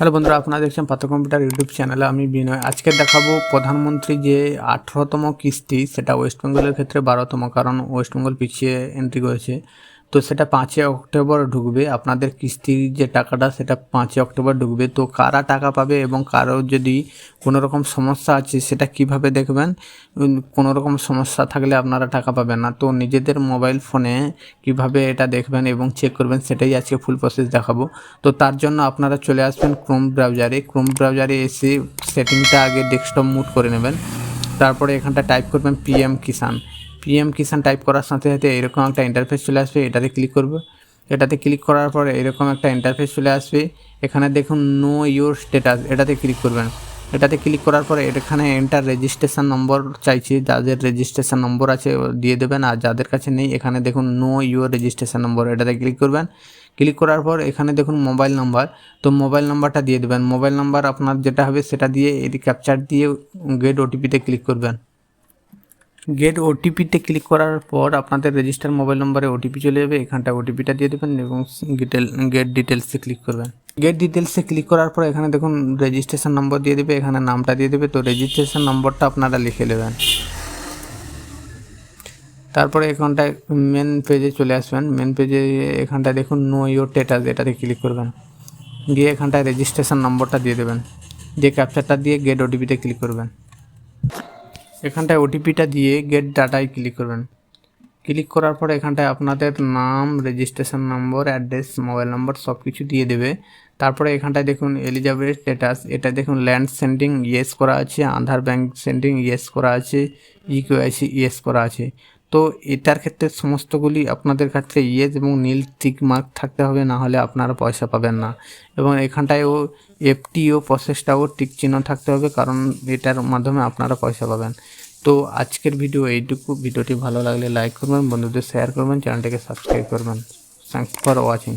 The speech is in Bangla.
হ্যালো বন্ধুরা, আপনারা দেখছেন পাত্র কম্পিউটার ইউটিউব চ্যানেলে আমি বিনয়। আজকে দেখাবো প্রধানমন্ত্রী যে আঠেরোতম কিস্তি, সেটা ওয়েস্ট বেঙ্গলের ক্ষেত্রে বারোতম, কারণ ওয়েস্ট বেঙ্গল পিছিয়ে এন্ট্রি করেছে। তো সেটা পাঁচই অক্টোবর ঢুকবে, আপনাদের কিস্তির যে টাকাটা সেটা পাঁচই অক্টোবর ঢুকবে। তো কারা টাকা পাবে এবং কারও যদি কোনো রকম সমস্যা আছে সেটা কীভাবে দেখবেন? কোনো রকম সমস্যা থাকলে আপনারা টাকা পাবেন না। তো নিজেদের মোবাইল ফোনে কীভাবে এটা দেখবেন এবং চেক করবেন সেটাই আজকে ফুল প্রসেস দেখাবো। তো তার জন্য আপনারা চলে আসবেন ক্রোম ব্রাউজারে ক্রোম ব্রাউজারে এসে সেটিংটা আগে ডেস্কটপ মুড করে নেবেন। তারপরে এখানটা টাইপ করবেন PM Kisan PM Kisan type করার সাথে সাথে এরকম একটা ইন্টারফেস চলে আসবে, এটাতে ক্লিক করবে। এটাতে ক্লিক করার পরে এরকম একটা ইন্টারফেস চলে আসবে। এখানে দেখুন নো ইউর স্ট্যাটাস এটাতে ক্লিক করবেন। এটাতে ক্লিক করার পরে এখানে এন্টার রেজিস্ট্রেশন নম্বর চাইছি। যাদের রেজিস্ট্রেশন নম্বর আছে দিয়ে দেবেন। আর যাদের কাছে নেই, এখানে দেখুন নো ইউর রেজিস্ট্রেশন নম্বর এটাতে ক্লিক করবেন। ক্লিক করার পর এখানে দেখুন মোবাইল নাম্বার তো মোবাইল নাম্বারটা দিয়ে দেবেন। মোবাইল নাম্বার আপনার যেটা হবে, সেটা দিয়ে এটি ক্যাপচার দিয়ে গেট ওটিপিতে ক্লিক করবেন। গেট ওটিপিতে ক্লিক করার পর আপনাদের রেজিস্টার মোবাইল নম্বরে ওটিপি চলে যাবে এখানটা ওটিপিটা দিয়ে দেবেন এবং গেট ডিটেলসে ক্লিক করবেন। গেট ডিটেলসে ক্লিক করার পর এখানে দেখুন রেজিস্ট্রেশন নম্বর দিয়ে দেবে, এখানে নামটা দিয়ে দেবে, তো রেজিস্ট্রেশন নম্বরটা আপনারা লিখে নেবেন। তারপরে এখানটায় মেন পেজে চলে আসবেন। মেন পেজে এখানটায় দেখুন নো ইউর স্টেটাস এটাতে ক্লিক করবেন। গিয়ে এখানটায় রেজিস্ট্রেশন নম্বরটা দিয়ে দেবেন। দিয়ে ক্যাপচারটা দিয়ে গেট ওটিপিতে ক্লিক করবেন। এখানটায় ওটিপিটা দিয়ে গেট ডাটায় ক্লিক করবেন। ক্লিক করার পর এখানটায় আপনাদের নাম registration number address mobile number সব কিছু দিয়ে দেবে। তারপরে এখানটায় দেখুন এলিজাবেথ স্ট্যাটাস এটা দেখুন ল্যান্ড সেন্ডিং ইয়েস করা আছে আধার ব্যাংক সেন্ডিং ইয়েস করা আছে ইকিউআইসি ইয়েস করা আছে। তো এটার ক্ষেত্রে সমস্তগুলি আপনাদের কাছে ইয়েজ এবং নীল টিক মার্ক থাকতে হবে, না হলে আপনারা পয়সা পাবেন না। এবং এখানটায়ও এফটিও প্রসেসটাও টিক চিহ্ন থাকতে হবে, কারণ এটার মাধ্যমে আপনারা পয়সা পাবেন। তো আজকের ভিডিও এইটুকু। ভিডিওটি ভালো লাগলে লাইক করবেন, বন্ধুদের শেয়ার করবেন চ্যানেলটিকে সাবস্ক্রাইব করবেন। Thanks for watching